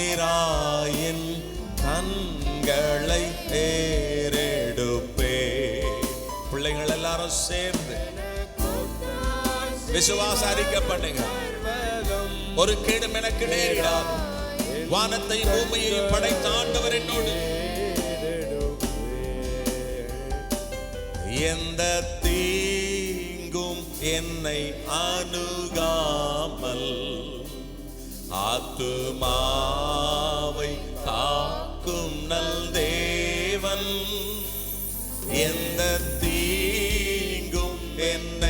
நிராயின் கண்களை தேரெடுப்பே. பிள்ளைகள் எல்லாரும் சேர்ந்து விசுவாச அறிக்கை பண்ணுங்க ஒரு கேடும் எனக்கு நேரிடாது. வானத்தை பூமியை படைத்தாண்டவர் என்னோடு எந்த தீங்கும் என்னை அணுகாமல் ஆத்துமாவை காக்கும் நல் தேவன் எந்த தீங்கும் என்னை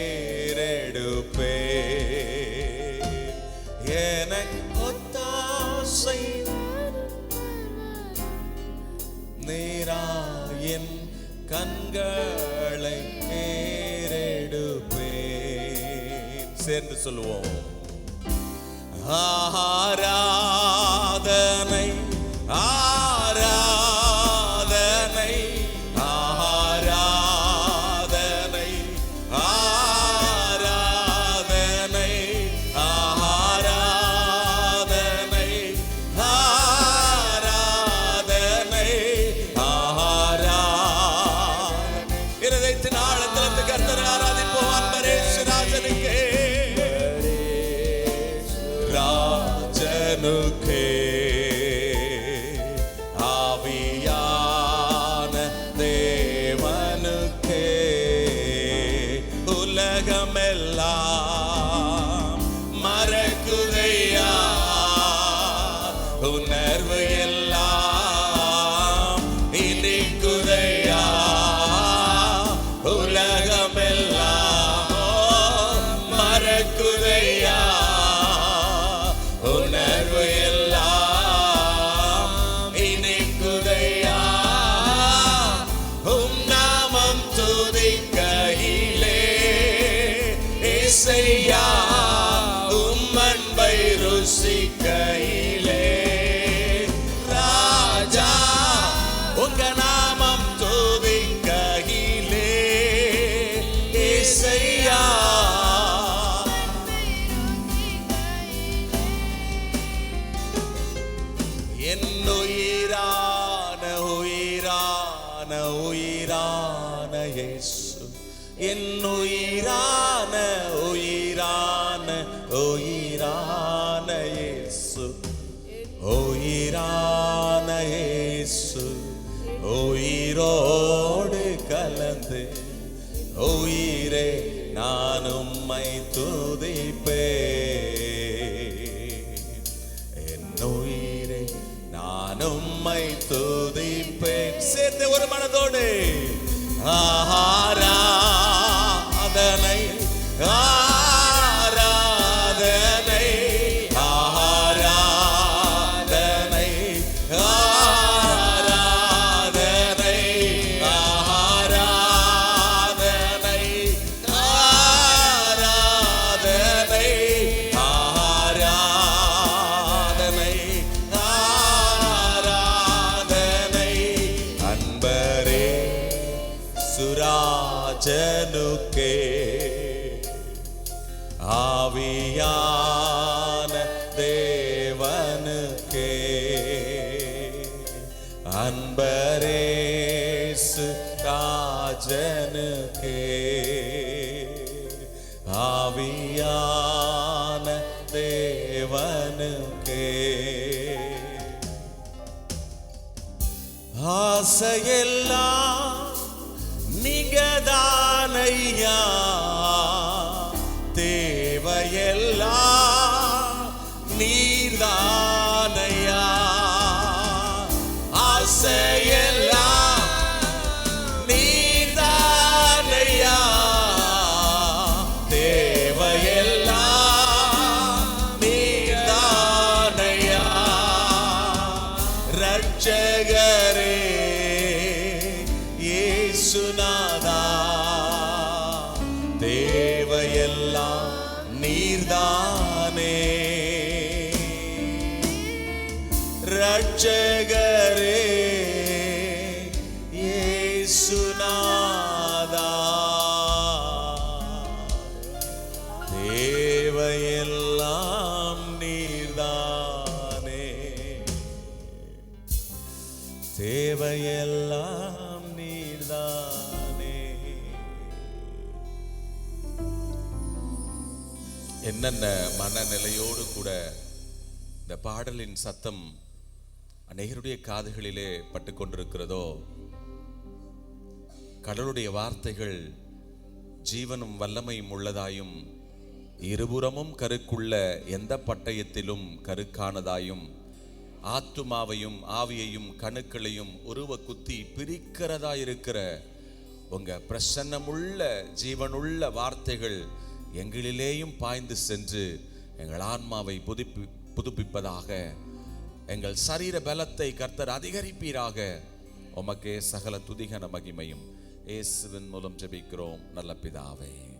கண்களை ஏறெடுப்பே சேர்ந்து சொல்லுவோம். ஆராதனை Elohim. என் உயிரான உயிரான உயிரான இயேசு. உயிரான இயேசு. உயிரோடு கலந்து உயிரே நான் உம்மை துதிப்பேன். என் உயிரை நான் உம்மை துதிப்பேன். சேர்ந்து ஒரு மனதோடு. ஆஹாரா. രാജനുക്കേ ആവിയാന ദേവനുക്കേ അൻപരേസ് രാജനുക്കേ ആവിയാന ദേവനുക്കേ ആസയെല്ലാം നിക நீர்தானே. ரட்சகரே இயேசுநாதா. தேவையெல்லாம் நீர்தானே. தேவையெல்லாம் என்னென்ன மனநிலையோடு கூட இந்த பாடலின் சத்தம் அநேகருடைய காதுகளிலே பட்டு கொண்டிருக்கிறதோ கடவுளுடைய வார்த்தைகள் ஜீவனும் வல்லமையும் உள்ளதாயும் இருபுறமும் கருக்குள்ள எந்த பட்டயத்திலும் கருக்கானதாயும் ஆத்துமாவையும் ஆவியையும் கணுக்களையும் உருவ குத்தி பிரிக்கிறதா இருக்கிற உங்க பிரசன்னமுள்ள ஜீவனுள்ள வார்த்தைகள் எங்களிலேயும் பாய்ந்து சென்று எங்கள் ஆன்மாவை புதுப்பி புதுப்பிப்பதாக எங்கள் சரீர பலத்தை கர்த்தர் அதிகரிப்பீராக. உமக்கே சகல துதிகன மகிமையும். இயேசுவின் மூலம் ஜெபிக்கிறோம். நல்ல பிதாவே.